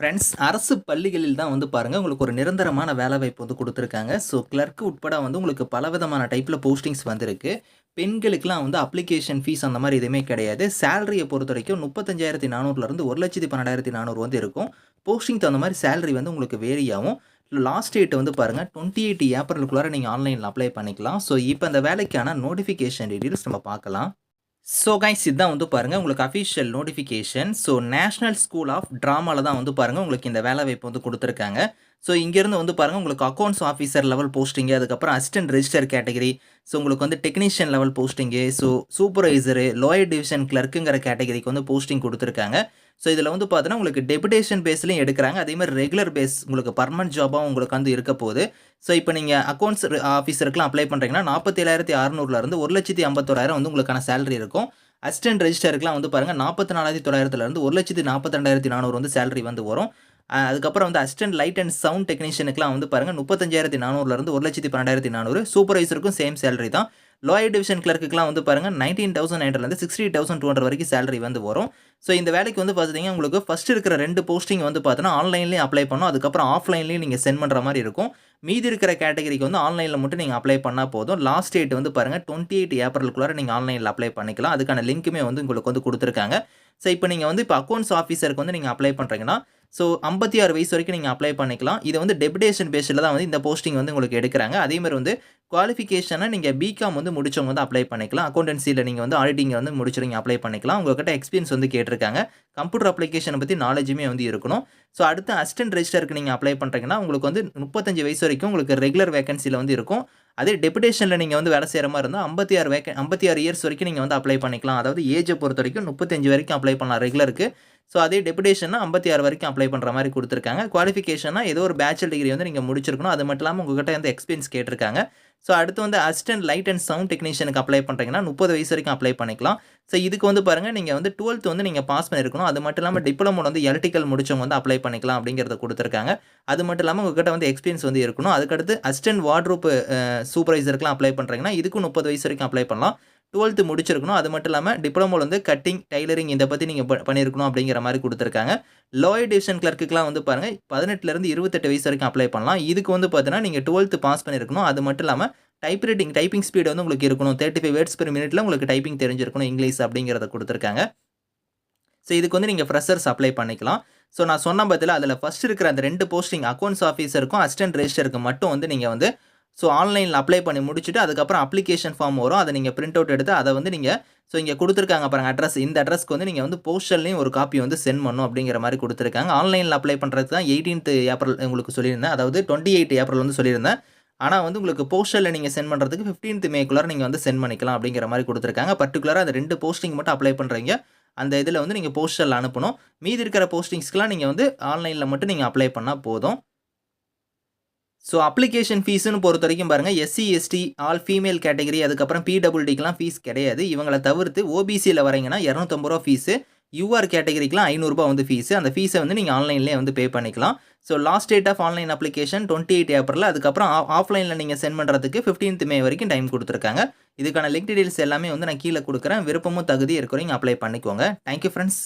Friends அரசு பள்ளிகளில் தான் வந்து பாருங்கள் உங்களுக்கு ஒரு நிரந்தரமான வேலைவாய்ப்பு வந்து கொடுத்துருக்காங்க. ஸோ கிளர்க்கு உட்பட வந்து உங்களுக்கு பலவிதமான டைப்பில் போஸ்டிங்ஸ் வந்திருக்கு. பெண்களுக்கெலாம் வந்து அப்ளிகேஷன் ஃபீஸ் அந்த மாதிரி எதுவுமே கிடையாது. சேலரியை பொறுத்த வரைக்கும் முப்பத்தஞ்சாயிரத்தி நானூறுலேருந்து ஒரு லட்சத்தி பன்னெண்டாயிரத்தி நானூறு வந்து இருக்கும். போஸ்டிங் தகுந்த மாதிரி சேலரி வந்து உங்களுக்கு வேரி ஆகும். லாஸ்ட் டேட் வந்து பாருங்கள் டுவெண்ட்டி எயிட் ஏப்ரலுக்குள்ளார நீங்கள் ஆன்லைனில் அப்ளை பண்ணிக்கலாம். ஸோ இப்போ அந்த வேலைக்கான நோட்டிஃபிகேஷன் டீட்டெயில்ஸ் நம்ம பார்க்கலாம். ஸோ கைஸ் இதுதான் வந்து பாருங்கள் உங்களுக்கு official notification so national school of ட்ராமாவில் தான் வந்து பாருங்கள் உங்களுக்கு இந்த வேலை வாய்ப்பு வந்து கொடுத்துருக்காங்க. ஸோ இங்கேருந்து வந்து பாருங்கள் உங்களுக்கு அக்கௌண்ட்ஸ் ஆஃபீஸர் லெவல் போஸ்டிங்கு அதுக்கப்புறம் அசிஸ்டன்ட் ரெஜிஸ்டர் கேட்டகரி ஸோ உங்களுக்கு வந்து technician level posting so supervisor lower division கிளர்க்குங்கிற கேட்டகரிக்கு வந்து போஸ்டிங் கொடுத்துருக்காங்க. ஸோ இதில் வந்து பார்த்தோன்னா உங்களுக்கு டெபுடேஷன் பேஸ்லையும் எடுக்கிறாங்க. அதே மாதிரி ரெகுலர் பேஸ் உங்களுக்கு பர்மனன்ட் ஜாபாகவும் உங்களுக்கு வந்து இருக்க போகுது. ஸோ இப்போ நீங்கள் அக்கௌண்ட்ஸ் ஆஃபீஸருக்குலாம் அப்ளை பண்ணுறீங்கன்னா நாற்பத்தேழாயிரத்தி அறநூறுலேருந்து ஒரு லட்சத்தி ஐம்பத்தோராயிரம் வந்து உங்களுக்கான சேலரி இருக்கும். அசிஸ்டன்ட் ரெஜிஸ்டருக்குலாம் வந்து பாருங்கள் நாற்பத்தி நாலாயிரத்தி தொள்ளாயிரத்துலேருந்து ஒரு லட்சத்தி நாற்பத்தி ரெண்டாயிரத்தி நானூறு வந்து சேலரி வந்து வரும். அதுக்கப்புறம் வந்து அசிஸ்டன்ட் லைட் அண்ட் சவுண்ட் டெக்னீஷியனுக்குலாம் வந்து பாருங்கள் முப்பத்தஞ்சாயிரத்தி நானூறுலேருந்து ஒரு லட்சத்தி பன்னெண்டாயிரத்தி நானூறு. சூப்பர்வைசருக்கும் சேம் சேலரி தான். லோயர் டிவிஷன் கிளர்க்குலாம் வந்து பாருங்கள் நைன்டீன் தௌசண்ட் ஹண்ட்ரட்லேருந்து சிக்ஸ்டி தௌசண்ட் டூ ஹண்ட்ரட் வரைக்கும் சேலரி வந்து வரும். ஸோ இந்த வேலைக்கு வந்து பார்த்தீங்கன்னா உங்களுக்கு ஃபஸ்ட் இருக்கிற ரெண்டு போஸ்டிங் வந்து பார்த்தீங்கன்னா ஆன்லைன்லேயும் அப்ளை பண்ணும். அதுக்கப்புறம் ஆஃப்லைன்லேயும் நீங்கள் சென்ட் பண்ணுற மாதிரி இருக்கும். மீதி இருக்கிற கேட்டகரிக்கு வந்து ஆன்லைனில் மட்டும் நீங்கள் அப்ளை பண்ணால் போதும். லாஸ்ட் டேட் வந்து பாருங்கள் டுவெண்ட்டி எயிட் ஏப்ரலுக்குள்ளார நீங்கள் ஆன்லைனில் அப்ளை பண்ணிக்கலாம். அதுக்கான லிங்க்குமே வந்து உங்களுக்கு வந்து கொடுத்துருக்காங்க. ஸோ இப்போ நீங்கள் வந்து இப்போ அக்கௌண்ட்ஸ் ஆஃபீஸருக்கு வந்து நீங்கள் அப்ளை பண்ணுறீங்கன்னா ஸோ ஐம்பத்தி ஆறு வயசு வரைக்கும் நீங்கள் அப்ளை பண்ணிக்கலாம். இது வந்து டெபுடேஷன் பேஸில் தான் வந்து இந்த போஸ்டிங் வந்து உங்களுக்கு எடுக்கிறாங்க. அதேமாதிரி வந்து குவாலிஃபிகேஷனை நீங்கள் பிகாம் வந்து முடிச்சவங்க வந்து அப்ளை பண்ணிக்கலாம். அக்கௌண்டன்சியில் நீங்கள் வந்து ஆடிட்டிங் வந்து முடிச்சுருங்க அப்ளை பண்ணிக்கலாம். உங்கள்கிட்ட எக்ஸ்பீரியன்ஸ் வந்து கேட்டிருக்காங்க. கம்ப்யூட்டர் அப்ளிகேஷனை பற்றி நாலேஜுமே வந்து இருக்கணும். ஸோ அடுத்து அசிஸ்டன்ட் ரெஜிஸ்டருக்கு நீங்கள் அப்ளை பண்ணுறீங்கன்னா உங்களுக்கு வந்து முப்பத்தஞ்சு வயசு வரைக்கும் உங்களுக்கு ரெகுலர் வேகன்சியில் வந்து இருக்கும். அதே டெபுடேஷனில் நீங்கள் வந்து வேலை செய்கிற மாதிரி இருந்தால் ஐம்பத்தி ஆறு வேக ஐம்பத்தி ஆறு இயர்ஸ் வரைக்கும் நீங்கள் வந்து அப்ளை பண்ணிக்கலாம். அதாவது ஏஜை பொறுத்த வரைக்கும் முப்பத்தஞ்சு வரைக்கும் அப்ளை பண்ணலாம் ரெகுலருக்கு ஸோ அதே டெபுடேஷன்னா ஐம்பத்தி ஆறு வரைக்கும் அப்ளை பண்ணுற மாதிரி கொடுத்துருக்காங்க. குவாலிஃபிகேஷனா ஏதோ ஒரு பேச்சுலர் டிகிரி வந்து நீங்கள் முடிச்சிருக்கணும். அது மட்டும் இல்லாமல் உங்கள்கிட்ட வந்து எக்ஸ்பீரியன்ஸ் கேட்டிருக்காங்க. ஸோ அடுத்து வந்து அசிஸ்டன்ட் லைட் அண்ட் சவுண்ட் டெக்னீஷியனுக்கு அப்ளை பண்ணுறீங்கன்னா முப்பது வயசு வரைக்கும் அப்ளை பண்ணிக்கலாம். ஸோ இதுக்கு வந்து பாருங்கள் நீங்கள் வந்து டுவெல்த் வந்து நீங்கள் பாஸ் பண்ணியிருக்கணும் அது மட்டும் இல்லாமல் டிப்ளமோ வந்து எலக்ட்ரிக்கல் முடிச்சவங்க வந்து அப்ளை பண்ணிக்கலாம் அப்படிங்கிறத கொடுத்துருக்காங்க. அது மட்டும் இல்லாமல் உங்ககிட்ட வந்து எக்ஸ்பீரியன்ஸ் வந்து இருக்கணும். அதுக்கடுத்து அசிஸ்டன்ட் வார்ட்ரூப் சூப்பர்வைசருக்குலாம் அப்ளை பண்ணுறீங்கன்னா இதுக்கும் முப்பது வயசு வரைக்கும் அப்ளை பண்ணலாம். டுவெல்த்து முடிச்சிருக்கணும். அது மட்டும் இல்லாமல் டிப்ளமோவில் வந்து கட்டிங் டைலரிங் இதை பற்றி நீங்கள் பண்ணியிருக்கணும் அப்படிங்கிற மாதிரி கொடுத்துருக்காங்க. லோயர் டிவிஷன் கிளர்க்குலாம் வந்து பாருங்கள் பதினெட்டுலேருந்து இருபத்தெட்டு வயசு வரைக்கும் அப்ளை பண்ணலாம். இதுக்கு வந்து பார்த்தீங்கன்னா நீங்கள் டுவெல்த்து பாஸ் பண்ணியிருக்கணும் அது மட்டும் இல்லாமல் டைப் ரைட்டிங் டைப்பிங் ஸ்பீடு வந்து உங்களுக்கு இருக்கணும். தேர்ட்டி ஃபைவ் வேர்ட்ஸ் பெர் மினிட்ல உங்களுக்கு டைப்பிங் தெரிஞ்சிருக்கணும் இங்கிலீஷ் அப்படிங்கிறத கொடுத்துருக்காங்க. ஸோ இதுக்கு வந்து நீங்கள் ஃப்ரெஷர்ஸ் அப்ளை பண்ணிக்கலாம். ஸோ நான் சொன்ன பதில் அதில் ஃபஸ்ட் இருக்கிற அந்த ரெண்டு போஸ்டிங் அக்கௌண்ட்ஸ் ஆஃபீஸருக்கும் அசிஸ்டன்ட் ரெஜிஸ்டருக்கு மட்டும் வந்து நீங்கள் வந்து ஸோ ஆன்லைனில் அப்ளை பண்ணி முடிச்சுட்டு அதுக்கப்புறம் அப்ளிகேஷன் ஃபார்ம் வரும். அதை நீங்கள் பிரிண்ட் அவுட் எடுத்து அதை வந்து நீங்கள் ஸோ இங்கே கொடுத்துருக்காங்க பாருங்க அட்ரஸ் இந்த அட்ரஸ்க்கு வந்து நீங்கள் வந்து போஸ்டல்லையும் ஒரு காப்பி வந்து சென்ட் பண்ணும் அப்படிங்கிற மாதிரி கொடுத்துருக்காங்க. ஆன்லைனில் அப்ளை பண்ணுறதுக்கு தான் எயிட்டீன்த் ஏப்ரல் உங்களுக்கு சொல்லியிருந்தேன். அதாவது டுவெண்ட்டி எயிட் ஏப்ரல் வந்து சொல்லியிருந்தேன். ஆனால் வந்து உங்களுக்கு போஸ்டலில் நீங்கள் சென்ட் பண்ணுறதுக்கு ஃபிஃப்டீன்த் மேக்குள்ளார நீங்கள் வந்து சென்ட் பண்ணிக்கலாம் அப்படிங்கிற மாதிரி கொடுத்துருக்காங்க. பர்டிகுலராக அந்த ரெண்டு போஸ்டிங் மட்டும் அப்ளை பண்ணுறீங்க அந்த இதில் வந்து நீங்கள் போஸ்டலில் அனுப்பணும். மீதி இருக்கிற போஸ்டிங்ஸ்க்கெலாம் நீங்கள் வந்து ஆன்லைனில் மட்டும் நீங்கள் அப்ளை பண்ணால் போதும். ஸோ அப்ளிகேஷன் ஃபீஸ்னு பொறுத்த வரைக்கும் பாருங்கள் SC ST all female category அதுக்கப்புறம் பிடபிள்டிக்கெலாம் ஃபீஸ் கிடையாது. இவங்களை தவிர்த்து ஓபிசியில் வரீங்கன்னா இரநூத்தம்பது ரூபா ஃபீஸு யூஆர் கேட்டகரிக்கெலாம் ஐநூறுரூபா வந்து ஃபீஸு அந்த ஃபீஸை வந்து நீங்கள் ஆன்லைன்லேயே வந்து பே பண்ணிக்கலாம். So last date of online application twenty eight April அதுக்கப்புறம் ஆஃப்லைனில் நீங்கள் சென்ட் பண்ணுறதுக்கு ஃபிஃப்டீன்த் மே வரைக்கும் டைம் கொடுத்துருக்காங்க. இதுக்கான லிங்க் டீடைல்ஸ் எல்லாமே வந்து நான் கீழே கொடுக்குறேன். விருப்பமும் தகுதி இருக்கிறவங்க அப்ளை பண்ணிக்கோங்க. Thank you friends